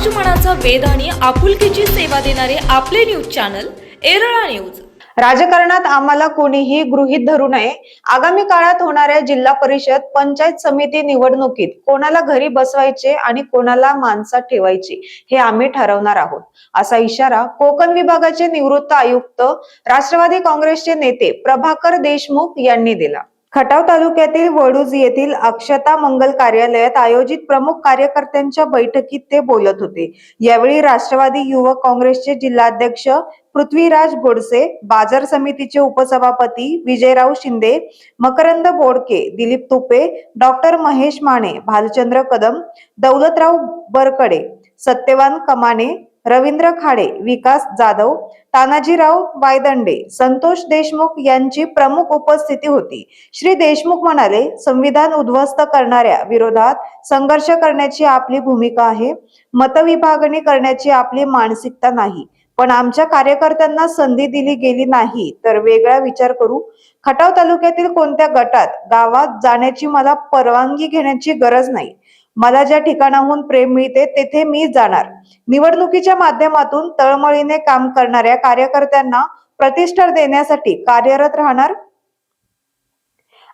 समाजमनाचा वेद आणि आपुलकीची सेवा देणारे आपले न्यूज चॅनल एरळा न्यूज. राजकारणात आम्हाला कोणीही गृहीत धरू नये. आगामी काळात होणाऱ्या जिल्हा परिषद पंचायत समिती निवडणुकीत कोणाला घरी बसवायचे आणि कोणाला माणसात ठेवायचे हे आम्ही ठरवणार आहोत. असा इशारा कोकण विभागाचे निवृत्त आयुक्त राष्ट्रवादी काँग्रेसचे नेते प्रभाकर देशमुख यांनी दिला. खटाव तालुक्यातील वडूज येथील अक्षता मंगल कार्यालयात आयोजित प्रमुख कार्यकर्त्यांच्या बैठकीत ते बोलत होते. यावेळी राष्ट्रवादी युवक काँग्रेसचे जिल्हाध्यक्ष पृथ्वीराज गोडसे बाजार समितीचे उपसभापती विजयराव शिंदे मकरंद बोडके दिलीप तुपे डॉक्टर महेश माने भालचंद्र कदम दौलतराव बरकडे सत्यवान कमाने रवींद्र खाडे विकास जाधव तानाजीराव वायदंडे संतोष देशमुख यांची प्रमुख उपस्थिती होती. श्री देशमुख म्हणाले संविधान उद्ध्वस्त करणाऱ्या विरोधात संघर्ष करण्याची आपली भूमिका आहे मतविभागणी करण्याची आपली मानसिकता नाही पण आमच्या कार्यकर्त्यांना संधी दिली गेली नाही तर वेगळा विचार करू. खटाव तालुक्यातील कोणत्या गटात गावात जाण्याची मला परवानगी घेण्याची गरज नाही मला ज्या ठिकाणाहून प्रेम मिळते तेथे मी जाणार. निवडणुकीच्या माध्यमातून तळमळीने काम करणाऱ्या कार्यकर्त्यांना प्रतिष्ठा देण्यासाठी कार्यरत राहणार?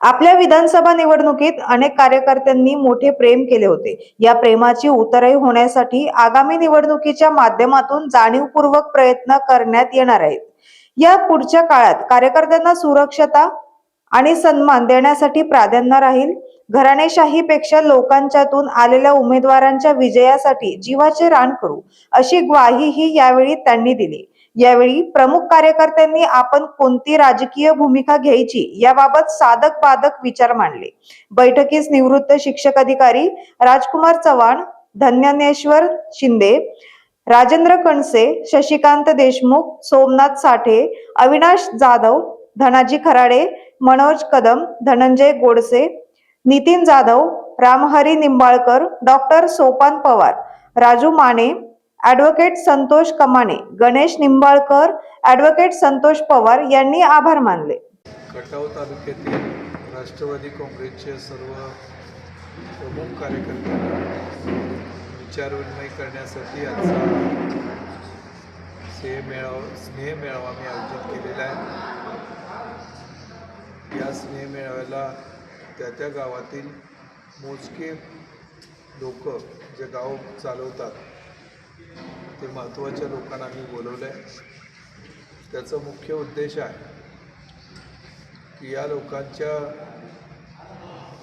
आपल्या विधानसभा निवडणुकीत अनेक कार्यकर्त्यांनी मोठे प्रेम केले होते. या प्रेमाची उतरई होण्यासाठी आगामी निवडणुकीच्या माध्यमातून जाणीवपूर्वक प्रयत्न करण्यात येणार आहेत. या पुढच्या काळात कार्यकर्त्यांना सुरक्षता आणि सन्मान देण्यासाठी प्राधान्य राहील? घराणेशाहीपेक्षा लोकांच्यातून आलेल्या उमेदवारांच्या विजयासाठी जीवाचे रान करू अशी ग्वाहीही यावेळी त्यांनी दिली. यावेळी प्रमुख कार्यकर्त्यांनी आपण कोणती राजकीय भूमिका घ्यायची याबाबत साधक बाधक विचार मांडले. बैठकीस निवृत्त शिक्षक अधिकारी Rajkumar Chavan Dhanyaneshwar Shinde Rajendra Kanse Shashikant Deshmukh Somnath Sathe Avinash Jadhav Dhanaji Kharade Manoj Kadam Dhananjay Godse Nitin Jadhav Ramhari Nimbalkar doctor Sopan Pawar Raju Mane advocate Santosh Kamane Ganesh Nimbalkar advocate Santosh Pawar यांनी आभार मानले. खटाव तालुक्यातील राष्ट्रवादी काँग्रेसचे सर्व प्रमुख कार्यकर्त्यांना विचारविनिमय करण्यासाठी आजचा स्नेह मेळावा स्नेह मेळावा मी आयोजित केलेला आहे. या स्नेह मेळाव्याला त्या त्या गावातील मोजके लोक जे गाव चालवतात ते महत्त्वाच्या लोकांना मी बोलवलं आहे त्याचा मुख्य उद्देश आहे की या लोकांच्या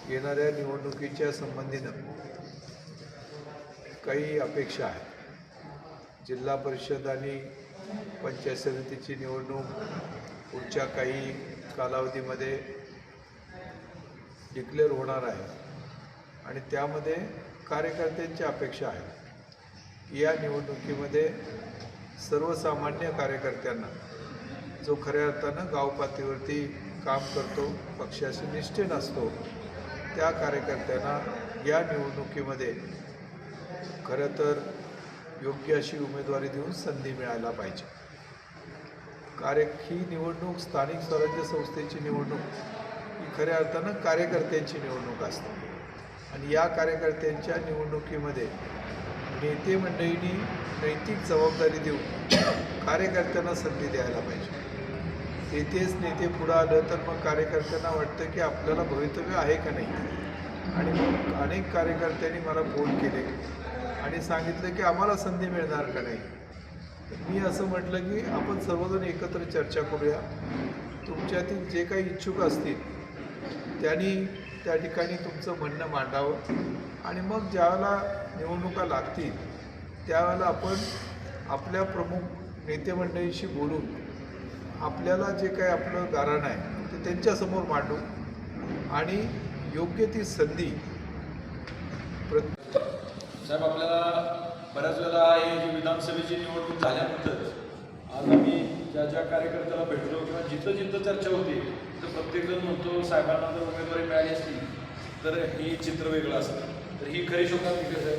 येणाऱ्या निवडणुकीच्या संबंधीनं काही अपेक्षा आहेत. जिल्हा परिषद आणि पंचायत समितीची निवडणूक पुढच्या काही कालावधीमध्ये डिक्लेअर होणार आहे. आणि त्यामध्ये कार्यकर्त्यांची अपेक्षा आहे. या निवडणुकीमध्ये सर्वसामान्य कार्यकर्त्यांना जो खऱ्या अर्थानं गावपातळीवरती काम करतो पक्षाशी निष्ठेन असतो त्या कार्यकर्त्यांना या निवडणुकीमध्ये खरं तर योग्य अशी उमेदवारी देऊन संधी मिळायला पाहिजे. कार्य ही निवडणूक स्थानिक स्वराज्य संस्थेची निवडणूक ही खऱ्या अर्थानं कार्यकर्त्यांची निवडणूक असते. आणि या कार्यकर्त्यांच्या निवडणुकीमध्ये नेते मंडळींनी नैतिक जबाबदारी देऊन कार्यकर्त्यांना संधी द्यायला पाहिजे. तेथेच नेते पुढं आलं तर मग कार्यकर्त्यांना वाटतं की आपल्याला भवितव्य आहे का नाही? आणि मग अनेक कार्यकर्त्यांनी मला फोन केले आणि सांगितलं की आम्हाला संधी मिळणार का नाही? मी असं म्हटलं की आपण सर्वजण एकत्र चर्चा करूया. तुमच्यातील जे काही इच्छुक असतील त्यांनी त्या ठिकाणी तुमचं म्हणणं मांडावं. आणि मग ज्यावेळेला निवडणुका लागतील त्यावेळेला आपण आपल्या प्रमुख नेतेमंडळींशी बोलून आपल्याला जे काही आपलं गारण आहे ते त्यांच्यासमोर मांडू. आणि योग्य ती संधी साहेब आपल्याला बऱ्याच वेळेला हे जी विधानसभेची निवडणूक झाल्यानंतर आज आम्ही ज्या ज्या कार्यकर्त्याला भेटलो किंवा जिथं जिथं चर्चा होती तर प्रत्येकजण म्हणतो साहेबांना जर उमेदवारी मिळाली असती तर हे चित्र वेगळं असतं. तर ही खरी शोकात विकत आहे.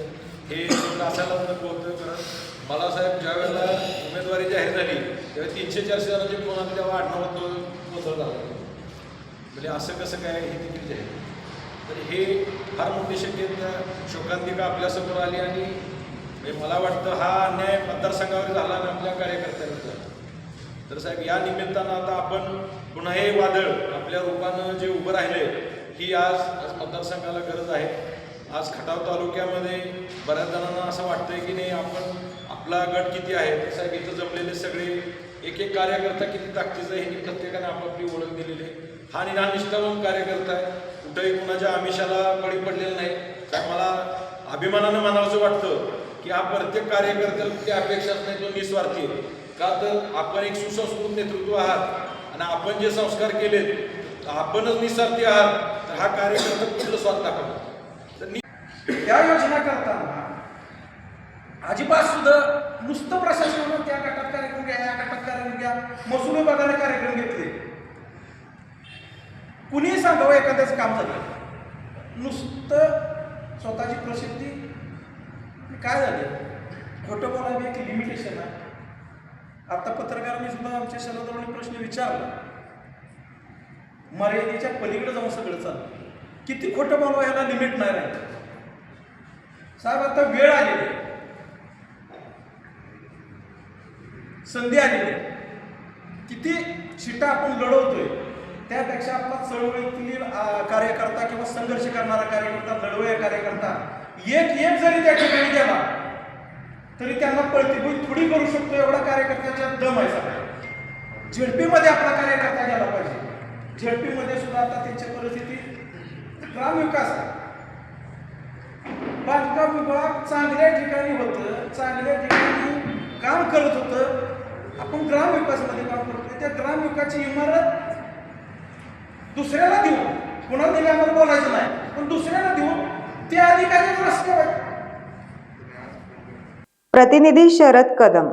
हे चित्र असायला नको होतं कारण मला साहेब ज्या वेळेला उमेदवारी जाहीर झाली तेव्हा तीनशे चारशे जणांचे फोन आले तेव्हा आठवड्यात तो गोंधळ झाला म्हणजे असं कसं काय हे देखील जाहीर तर हे फार मोठी शक्यता शोकांतिका आपल्यासमोर आली आणि म्हणजे मला वाटतं हा अन्याय मतदारसंघावर झाला आणि आपल्या कार्यकर्त्यांवर झाला. तर साहेब या निमित्तानं आता आपण पुन्हा हे वादळ आपल्या रूपानं जे उभं राहिले ही आज आज मतदारसंघाला गरज आहे. आज खटाव तालुक्यामध्ये बऱ्याच जणांना असं वाटतंय की नाही आपण आपला गट किती आहे? तर साहेब इथं जमलेले सगळे एक एक कार्यकर्ता किती ताकदीचा आहे प्रत्येकाने आपापली ओळख दिलेली आहे. हा निदान निष्ठावून कार्यकर्ता आहे. कुठंही कुणाच्या आमिषाला बळी पडलेलं नाही. तर मला अभिमानानं म्हणावंसं वाटतं की हा प्रत्येक कार्यकर्त्याला कुठली अपेक्षाच नाही तो निस्वार्थी आहे. का तर आपण एक सुसंस्कृत नेतृत्व आहात आणि आपण जे संस्कार केलेत आपणच निस्वार्थी आहात तर हा कार्यकर्ता कुठलं स्वार्थ दाखवतो तर या योजना करताना अजिबात सुद्धा नुसतं प्रशासनानं त्या गटात कार्यक्रम घ्या या गटात कार्यक्रम घ्या महसूल विभागाने कार्यक्रम घेतले. कुणीही सांगावं एखाद्याचं काम झालं. नुसतं स्वतःची प्रसिद्धी. काय झालं? खोटं बोलायला एक लिमिटेशन आहे. आता पत्रकारांनी सुद्धा आमच्या शरदरावांनी प्रश्न विचारला. मर्यादेच्या पलीकडे जाऊन सगळं चाललं. किती खोटं बोलावं ह्याला लिमिट नाही राहील. साहेब आता वेळ आलेली संधी आलेली आहे. किती शिटा आपण लढवतोय त्यापेक्षा आपला चळवळीतील कार्यकर्ता किंवा संघर्ष करणारा कार्यकर्ता लढवया कार्यकर्ता एक एक जरी त्या ठिकाणी गेला तरी त्यांना पळतीभूत थोडी करू शकतो एवढा कार्यकर्ता दम आहे सगळा झेडपीमध्ये आपला कार्यकर्ता गेला पाहिजे. झेडपीमध्ये सुद्धा आता त्यांची परिस्थिती ग्राम विकास बांधकाम विभाग चांगल्या ठिकाणी होतं चांगल्या ठिकाणी काम करत होतं. आपण ग्रामविकासमध्ये काम करतोय. त्या ग्रामविकासची इमारत दुसऱ्याला देऊ पुन्हा दिली आम्हाला बोलायचं नाही पण दुसऱ्याला देऊ ते अधिकारी रस्त्यावर प्रतिनिधी शरद कदम.